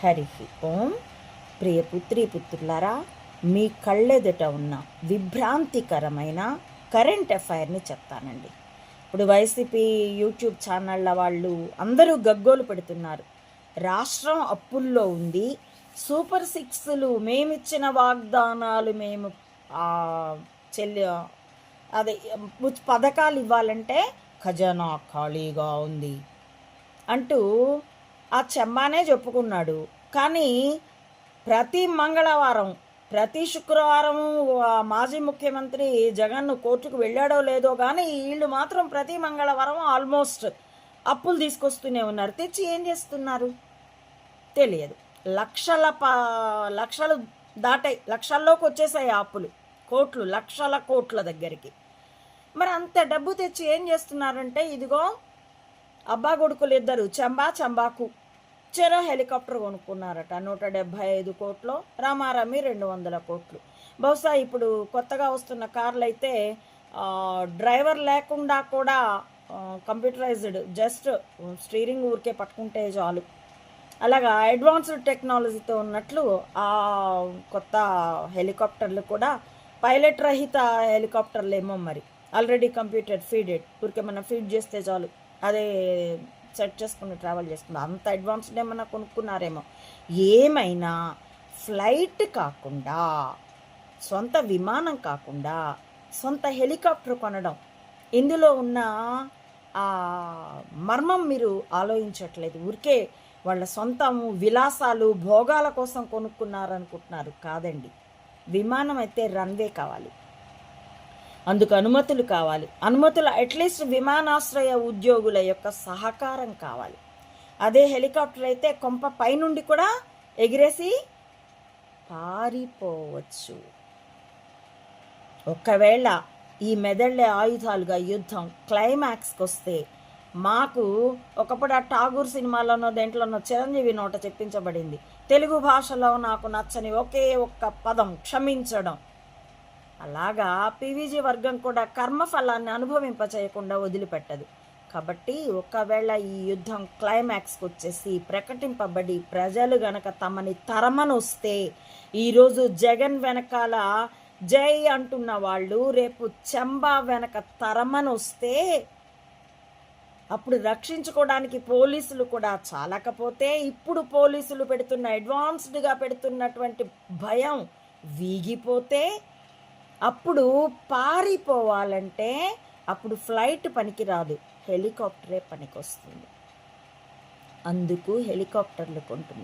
హరి ఓం ప్రియ పుత్రి పుత్రులారా మీ కళ్ళెదుట ఉన్న విభ్రాంతికరమైన కరెంట్ అఫైర్ని చెప్తానండి. ఇప్పుడు వైసీపీ యూట్యూబ్ ఛానళ్ళ వాళ్ళు అందరూ గగ్గోలు పెడుతున్నారు. రాష్ట్రం అప్పుల్లో ఉంది సూపర్ సిక్స్లు మేమిచ్చిన వాగ్దానాలు మేము చెల్లి అదే పథకాలు ఇవ్వాలంటే ఖజానా ఖాళీగా ఉంది అంటూ ఆ చెమ్మానే చెప్పుకున్నాడు. కానీ ప్రతి మంగళవారం ప్రతి శుక్రవారం మాజీ ముఖ్యమంత్రి జగన్ కోర్టుకు వెళ్ళాడో లేదో కానీ వీళ్ళు మాత్రం ప్రతి మంగళవారం ఆల్మోస్ట్ అప్పులు తీసుకొస్తూనే ఉన్నారు. తెచ్చి ఏం చేస్తున్నారు? తెలియదు. లక్షల పా లక్షలు దాటాయి. లక్షల్లోకి వచ్చేసాయి ఆ అప్పులు. కోట్లు లక్షల కోట్ల దగ్గరికి. మరి అంత డబ్బు తెచ్చి ఏం చేస్తున్నారంటే ఇదిగో అబ్బా కొడుకులు ఇద్దరు చంబా చంబాకు. చెరో హెలికాప్టర్ కొనుక్కున్నారట. నూట డెబ్భై ఐదు కోట్లు రామారామి రెండు వందల కోట్లు. బహుశా ఇప్పుడు కొత్తగా వస్తున్న కార్లు అయితే డ్రైవర్ లేకుండా కూడా కంప్యూటరైజ్డ్ జస్ట్ స్టీరింగ్ ఊరికే పట్టుకుంటే చాలు. అలాగా అడ్వాన్స్డ్ టెక్నాలజీతో ఉన్నట్లు ఆ కొత్త హెలికాప్టర్లు కూడా పైలట్ రహిత హెలికాప్టర్లు ఏమో మరి. ఆల్రెడీ కంప్యూటర్ ఫీడెడ్ ఊరికే మనం ఫీడ్ చేస్తే చాలు. అదే సెట్ చేసుకుని ట్రావెల్ చేసుకున్నారు అంత అడ్వాన్స్డ్ ఏమైనా కొనుక్కున్నారేమో. ఏమైనా ఫ్లైట్ కాకుండా సొంత విమానం కాకుండా సొంత హెలికాప్టర్ కొనడం. ఇందులో ఉన్న ఆ మర్మం మీరు ఆలోచించట్లేదు. ఊరికే వాళ్ళ సొంతము విలాసాలు భోగాల కోసం కొనుక్కున్నారనుకుంటున్నారు. కాదండి. విమానం అయితే రన్వే కావాలి. అందుకు అనుమతులు కావాలి. అనుమతులు అట్లీస్ట్ విమానాశ్రయ ఉద్యోగుల యొక్క సహకారం కావాలి. అదే హెలికాప్టర్ అయితే కొంప పైనుండి కూడా ఎగిరేసి పారిపోవచ్చు. ఒకవేళ ఈ మెదళ్ళే ఆయుధాలుగా యుద్ధం క్లైమాక్స్కి వస్తే మాకు ఒకప్పుడు ఆ ఠాగూర్ సినిమాలోనో దేంట్లోనో చిరంజీవి నోట చెప్పించబడింది. తెలుగు భాషలో నాకు నచ్చని ఒకే ఒక్క పదం క్షమించడం. అలాగా పీవీజీ వర్గం కూడా కర్మఫలాన్ని అనుభవింపచేయకుండా వదిలిపెట్టదు. కాబట్టి ఒకవేళ ఈ యుద్ధం క్లైమాక్స్కి వచ్చేసి ప్రకటింపబడి ప్రజలు గనక తమని తరమనొస్తే ఈరోజు జగన్ వెనకాల జై అంటున్న వాళ్ళు రేపు చెంబా వెనక తరమనొస్తే అప్పుడు రక్షించుకోవడానికి పోలీసులు కూడా చాలకపోతే ఇప్పుడు పోలీసులు పెడుతున్న అడ్వాన్స్డ్గా పెడుతున్నటువంటి భయం వీగిపోతే అప్పుడు పారిపోవాలంటే అప్పుడు ఫ్లైట్ పనికిరాదు. హెలికాప్టరే పనికొస్తుంది. అందుకు హెలికాప్టర్లు కొంటున్నారు.